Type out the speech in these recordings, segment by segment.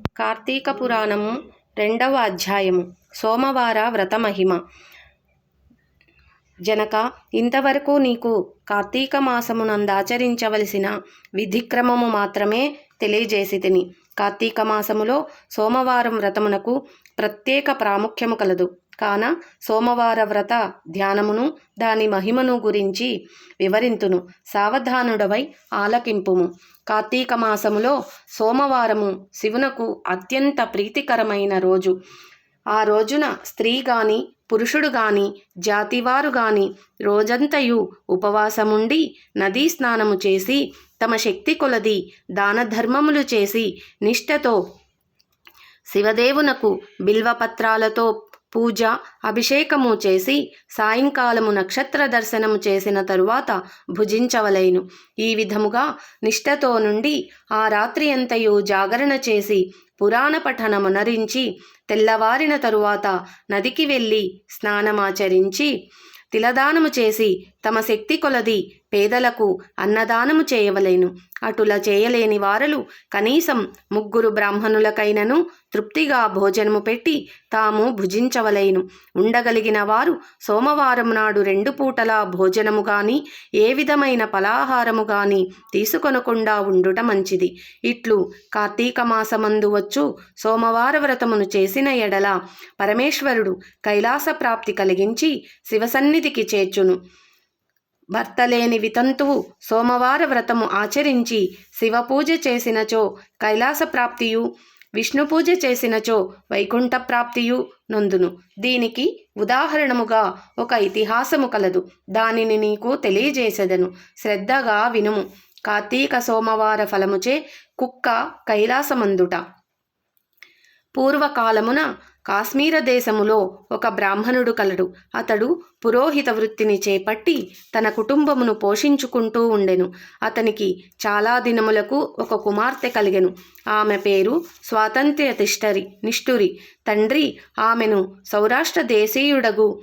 కార్తీక పురాణము రెండవ అధ్యాయము. సోమవార వ్రత మహిమ. జనక ఇంతవరకు నీకు కార్తీక మాసమునందాచరించవలసిన విధిక్రమము మాత్రమే తెలియజేసి తిని కార్తీక మాసములో సోమవారం వ్రతమునకు ప్రత్యేక ప్రాముఖ్యము కలదు. కాన సోమవార వ్రత ధ్యానమును దాని మహిమను గురించి వివరింతును. సావధానుడవై ఆలకింపుము. కార్తీక మాసములో సోమవారము శివునకు అత్యంత ప్రీతికరమైన రోజు. ఆ రోజున స్త్రీ గాని పురుషుడు గాని జాతివారు గాని రోజంతయు ఉపవాసముండి నదీ స్నానము చేసి తమ శక్తి కొలది దాన ధర్మములు చేసి నిష్ఠతో శివదేవునకు బిల్వపత్రాలతో పూజ అభిషేకము చేసి సాయంకాలము నక్షత్ర దర్శనము చేసిన తరువాత భుజించవలెను. ఈ విధముగా నిష్ఠతో నుండి ఆ రాత్రి అంతయు జాగరణ చేసి పురాణ పఠనమునరించి తెల్లవారిన తరువాత నదికి వెళ్ళి స్నానమాచరించి తిలదానము చేసి తమ శక్తి కొలది పేదలకు అన్నదానము చేయవలేను. అటుల చేయలేని వారలు కనీసం ముగ్గురు బ్రాహ్మణులకైనను తృప్తిగా భోజనము పెట్టి తాము భుజించవలేను. ఉండగలిగిన వారు సోమవారం నాడు రెండు పూటల భోజనము గాని ఏ విధమైన పలాహారము గాని తీసుకొనకుండా ఉండుట మంచిది. ఇట్లు కార్తీక మాసమందు వచ్చు సోమవార వ్రతమును చేసిన ఎడల పరమేశ్వరుడు కైలాస ప్రాప్తి కలిగించి శివసన్నిధికి చేర్చును. భర్త లేని వితంతువు సోమవార వ్రతము ఆచరించి శివపూజ చేసినచో కైలాస ప్రాప్తియు విష్ణు పూజ చేసినచో వైకుంఠ ప్రాప్తియు నొందును. దీనికి ఉదాహరణముగా ఒక ఇతిహాసము కలదు. దానిని నీకు తెలియజేసెదను. శ్రద్ధగా వినుము. కార్తీక సోమవార ఫలముచే కుక్క కైలాసమందుట. పూర్వకాలమున కాశ్మీర దేశములో ఒక బ్రాహ్మణుడు కలడు. అతడు పురోహిత వృత్తిని చేపట్టి తన కుటుంబమును పోషించుకుంటూ ఉండెను. అతనికి చాలా దినములకు ఒక కుమార్తె కలిగెను. ఆమె పేరు స్వాతంత్ర్య తిష్టరి నిష్ఠురి. తండ్రి ఆమెను సౌరాష్ట్ర దేశీయుడగు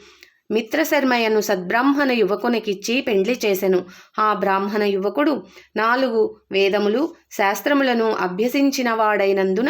మిత్రశర్మయ్యను సద్బ్రాహ్మణ యువకునికిచ్చి పెండ్లి చేసెను. ఆ బ్రాహ్మణ యువకుడు నాలుగు వేదములు శాస్త్రములను అభ్యసించినవాడైనందున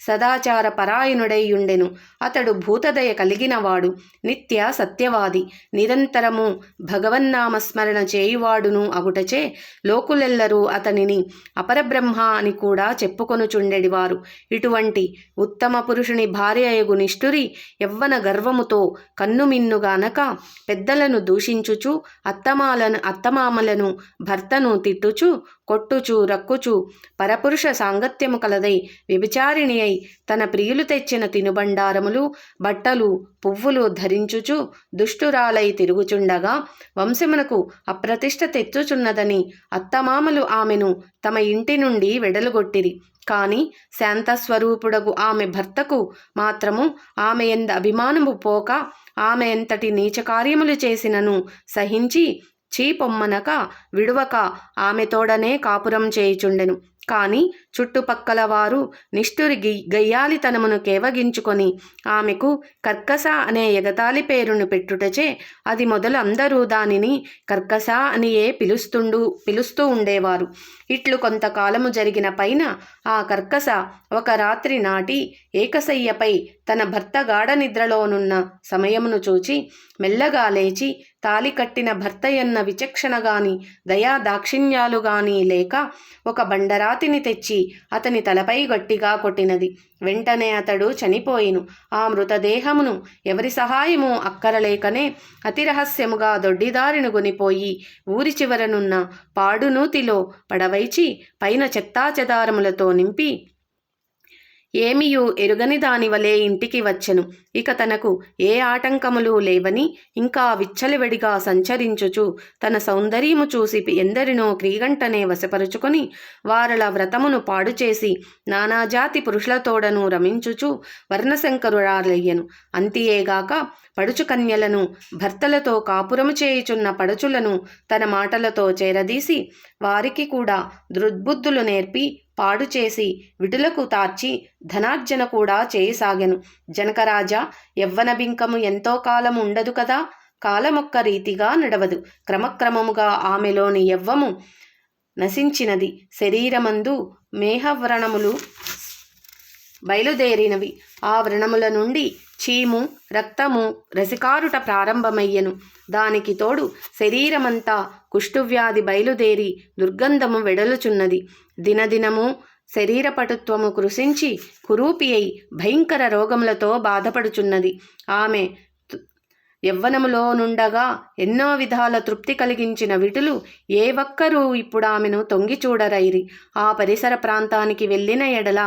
సదాచార పరాయణుడై ఉండెను అతడు భూతదయ కలిగినవాడు నిత్య సత్యవాది నిరంతరము భగవన్నామస్మరణ చేయువాడును అగుటచే లోకులెల్లరూ అతనిని అపరబ్రహ్మ అని కూడా చెప్పుకొనుచుండెడివారు. ఇటువంటి ఉత్తమ పురుషుని భార్య అయగు నిష్ఠురి యవ్వన గర్వముతో కన్నుమిన్నుగానక పెద్దలను దూషించుచు అత్తమాలను అత్తమామలను భర్తను తిట్టుచు కొట్టుచు రక్కుచు పరపురుష సాంగత్యము కలదై వ్యభిచారిణి అయి తన ప్రియులు తెచ్చిన తినుబండారములు బట్టలు పువ్వులు ధరించుచు దుష్టురాలై తిరుగుచుండగా వంశమునకు అప్రతిష్ట తెచ్చుచున్నదని అత్తమామలు ఆమెను తమ ఇంటి నుండి వెడలుగొట్టిరి. కాని శాంతస్వరూపుడగు ఆమె భర్తకు మాత్రము ఆమె ఎంద అభిమానము పోక ఆమె ఎంతటి నీచ కార్యములు చేసినను సహించి చీపొమ్మనక విడువక ఆమె తోడనే కాపురం చేయుచుండెను. కాని చుట్టుపక్కల వారు నిష్ఠురి గయ్యాలితనమును కేవగించుకొని ఆమెకు కర్కస అనే ఎగతాళి పేరును పెట్టుటచే అది మొదలు అందరూ దానిని కర్కస అనియే పిలుస్తుండు పిలుస్తూ ఉండేవారు. ఇట్లు కొంతకాలము జరిగిన పైన ఆ కర్కస ఒక రాత్రి నాటి ఏకశయ్యపై తన భర్త గాఢ నిద్రలోనున్న సమయమును చూచి మెల్లగా లేచి తాలి కట్టిన భర్తయన్న విచక్షణ గాని దయా దాక్షిణ్యాలు గాని లేక ఒక బండరాతిని తెచ్చి అతని తలపై గట్టిగా కొట్టినది. వెంటనే అతడు చనిపోయిను. ఆ మృతదేహమును ఎవరి సహాయము అక్కరలేకనే అతి రహస్యముగా దొడ్డిదారిను గునిపోయి ఊరి చివరనున్న పాడునూతిలో పడవైచి పైన చెత్తాచెదారములతో నింపి ఏమియు ఎరుగని దానివలే ఇంటికి వచ్చెను. ఇక తనకు ఏ ఆటంకములు లేవని ఇంకా విచ్చలవిడిగా సంచరించుచు తన సౌందర్యము చూసి ఎందరినో క్రీగంటనే వశపరుచుకొని వారల వ్రతమును పాడుచేసి నానాజాతి పురుషులతోడను రమించుచు వర్ణశంకరురాలయ్యను. అంతియేగాక పడుచు కన్యలను భర్తలతో కాపురము చేయుచున్న పడుచులను తన మాటలతో చేరదీసి వారికి కూడా దృద్బుద్ధులు నేర్పి పాడు చేసి విటులకు తార్చి ధనార్జన కూడా చేయసాగెను. జనకరాజా యవ్వన బింకము ఎంతో కాలం ఉండదు కదా? కాలమొక్క రీతిగా నడవదు. క్రమక్రమముగా ఆమెలోని యవ్వము నశించినది. శరీరమందు మేహవ్రణములు బయలుదేరినవి. ఆ వ్రణముల నుండి చీము రక్తము రసికారుట ప్రారంభమయ్యెను. దానికి తోడు శరీరమంతా కుష్ఠువ్యాధి బయలుదేరి దుర్గంధము వెడలుచున్నది. దినదినము శరీరపటుత్వము కృషించి కురూపి అయి భయంకర రోగములతో బాధపడుచున్నది. ఆమె యవ్వనములో నుండగా ఎన్నో విధాల తృప్తి కలిగించిన విటులు ఏ ఒక్కరూ ఇప్పుడు ఆమెను తొంగి చూడరైరి. ఆ పరిసర ప్రాంతానికి వెళ్ళిన ఎడల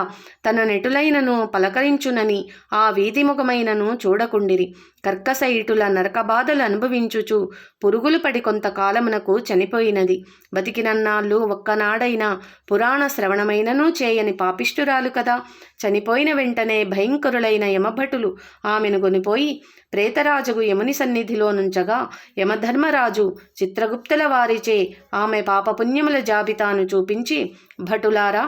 తన నెటులైనను పలకరించునని ఆ వీధిముఖమైనను చూడకుండిరి. కర్కస ఇటుల నరకబాధలు అనుభవించుచు పురుగులు పడి కొంతకాలమునకు చనిపోయినది. బతికినన్నాళ్ళు ఒక్కనాడైనా పురాణ శ్రవణమైనను చేయని పాపిష్టురాలు కదా. చనిపోయిన వెంటనే భయంకరులైన యమభటులు ఆమెను కొనిపోయి ప్రేతరాజుకు యముని సన్నిధిలో నుంచగా యమధర్మరాజు చిత్రగుప్తుల వారిచే ఆమె పాపపుణ్యముల జాబితాను చూపించి భటులారా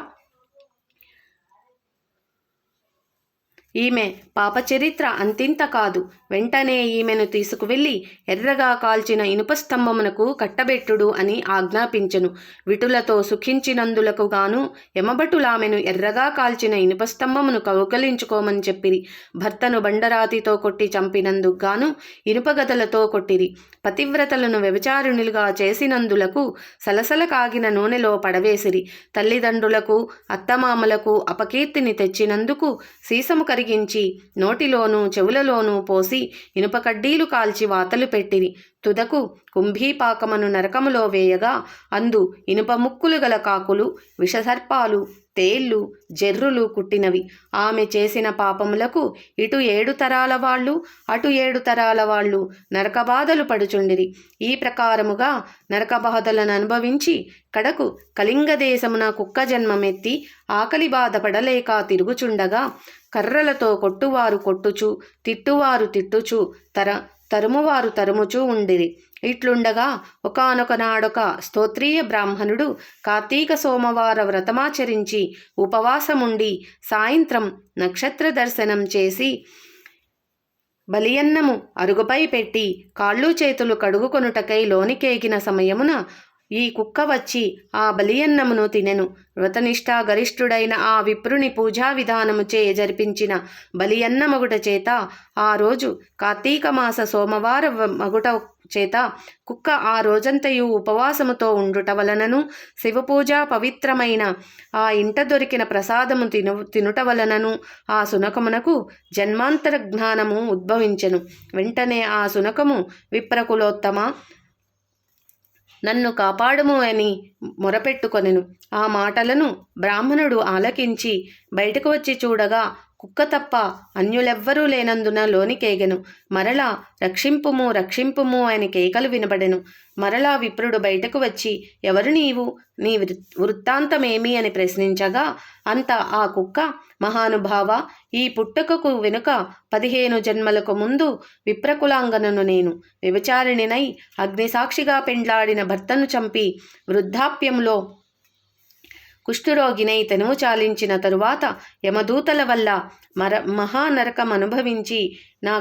ఈమె పాపచరిత్ర అంతింత కాదు. వెంటనే ఈమెను తీసుకువెళ్ళి ఎర్రగా కాల్చిన ఇనుప స్తంభమునకు కట్టబెట్టుడు అని ఆజ్ఞాపించెను. విటులతో సుఖించినందులకు గాను యమభటులామెను ఎర్రగా కాల్చిన ఇనుప స్తంభమును కౌకలించుకోమని చెప్పిరి. భర్తను బండరాతితో కొట్టి చంపినందుకు గాను ఇనుపగదలతో కొట్టిరి. పతివ్రతలను వ్యభిచారుణులుగా చేసినందులకు సలసల కాగిన నూనెలో పడవేసిరి. తల్లిదండ్రులకు అత్తమామలకు అపకీర్తిని తెచ్చినందుకు సీసము కరిగించి నోటిలోనూ చెవులలోనూ పోసి ఇనుప కడ్డీలు కాల్చి వాతలు పెట్టిరి తుదకు కుంభీపాకమను నరకములో వేయగా అందు ఇనుప ముక్కులు గల కాకులు విషసర్పాలు తేళ్ళు జర్రులు కుట్టినవి. ఆమె చేసిన పాపములకు ఇటు ఏడు తరాల వాళ్ళు అటు ఏడు తరాల వాళ్ళు నరకబాధలు పడుచుండిరి. ఈ ప్రకారముగా నరకబాధలను అనుభవించి కడకు కళింగ దేశమున కుక్క జన్మమెత్తి ఆకలి బాధపడలేక తిరుగుచుండగా కర్రలతో కొట్టువారు కొట్టుచు తిట్టువారు తిట్టుచు తర తరుమువారు తరుముచూ ఉండిరి. ఇట్లుండగా ఒకనొకనాడొక స్తోత్రీయ బ్రాహ్మణుడు కార్తీక సోమవార వ్రతమాచరించి ఉపవాసముండి సాయంత్రం నక్షత్ర దర్శనం చేసి బలియన్నము అరుగుపై పెట్టి కాళ్ళు చేతులు కడుగుకొనుటకై లోనికేగిన సమయమున ఈ కుక్క వచ్చి ఆ బలియన్నమును తినెను. వ్రతనిష్టా గరిష్ఠుడైన ఆ విప్రుని పూజా విధానముచే జరిపించిన బలియన్న మగుట చేత ఆ రోజు కార్తీక మాస సోమవార మగుట చేత కుక్క ఆ రోజంతయు ఉపవాసముతో ఉండుట వలనను శివపూజ పవిత్రమైన ఆ ఇంట దొరికిన ప్రసాదము తిను తినుట వలనను ఆ సునకమునకు జన్మాంతర జ్ఞానము ఉద్భవించెను. వెంటనే ఆ సునకము విప్రకులోత్తమ నన్ను కాపాడుము అని మొరపెట్టుకొనెను. ఆ మాటలను బ్రాహ్మణుడు ఆలకించి బయటకు వచ్చి చూడగా కుక్క తప్ప అన్యులెవ్వరూ లేనందున లోనికేగెను. మరలా రక్షింపుము రక్షింపుము అని కేకలు వినబడెను. మరలా విప్రుడు బయటకు వచ్చి ఎవరు నీవు? నీ వృ- వృత్తాంతమేమి అని ప్రశ్నించగా అంత ఆ కుక్క మహానుభావ ఈ పుట్టుకకు వెనుక పదిహేను జన్మలకు ముందు విప్రకులాంగనను నేను. వ్యభిచారిణినై అగ్నిసాక్షిగా పెండ్లాడిన భర్తను చంపి వృద్ధాప్యంలో కుష్ఠురోగినై తెనుము చాలించిన తరువాత యమదూతల వల్ల మర మహానరకం అనుభవించి నా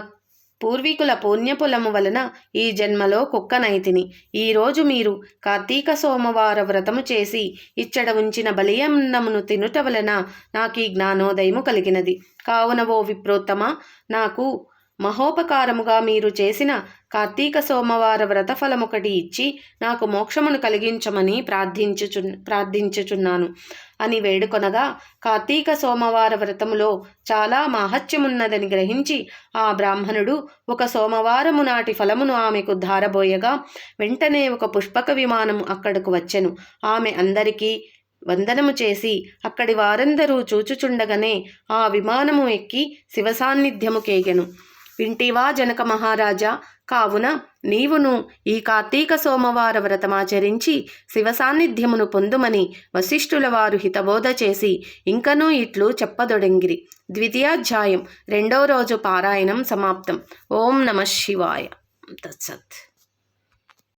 పూర్వీకుల పుణ్యపులము వలన ఈ జన్మలో కుక్కనైతిని. ఈరోజు మీరు కార్తీక సోమవార వ్రతము చేసి ఇచ్చడ ఉంచిన బలియన్నమును తినుట వలన నాకు ఈ జ్ఞానోదయము కలిగినది. కావున ఓ విప్రోత్తమ నాకు మహోపకారముగా మీరు చేసిన కార్తీక సోమవార వ్రతఫలమొకటి ఇచ్చి నాకు మోక్షమును కలిగించమని ప్రార్థించుచు ప్రార్థించుచున్నాను. అని వేడుకొనగా కార్తీక సోమవార వ్రతములో చాలా మాహత్యమున్నదని గ్రహించి ఆ బ్రాహ్మణుడు ఒక సోమవారము నాటి ఫలమును ఆమెకు ధారబోయగా వెంటనే ఒక పుష్పక విమానము అక్కడకు వచ్చెను. ఆమె అందరికీ వందనము చేసి అక్కడి వారందరూ చూచుచుండగనే ఆ విమానము ఎక్కి శివ సాన్నిధ్యము కేగెను. వింటివా జనక మహారాజా. కావున నీవును ఈ కార్తీక సోమవార వ్రతమాచరించి శివ సాన్నిధ్యమును పొందుమని వశిష్ఠుల వారు హితబోధ చేసి ఇంకనూ ఇట్లు చెప్పదొడంగిరి. ద్వితీయాధ్యాయం రెండో రోజు పారాయణం సమాప్తం. ఓం నమ శివాయ. తత్సత్.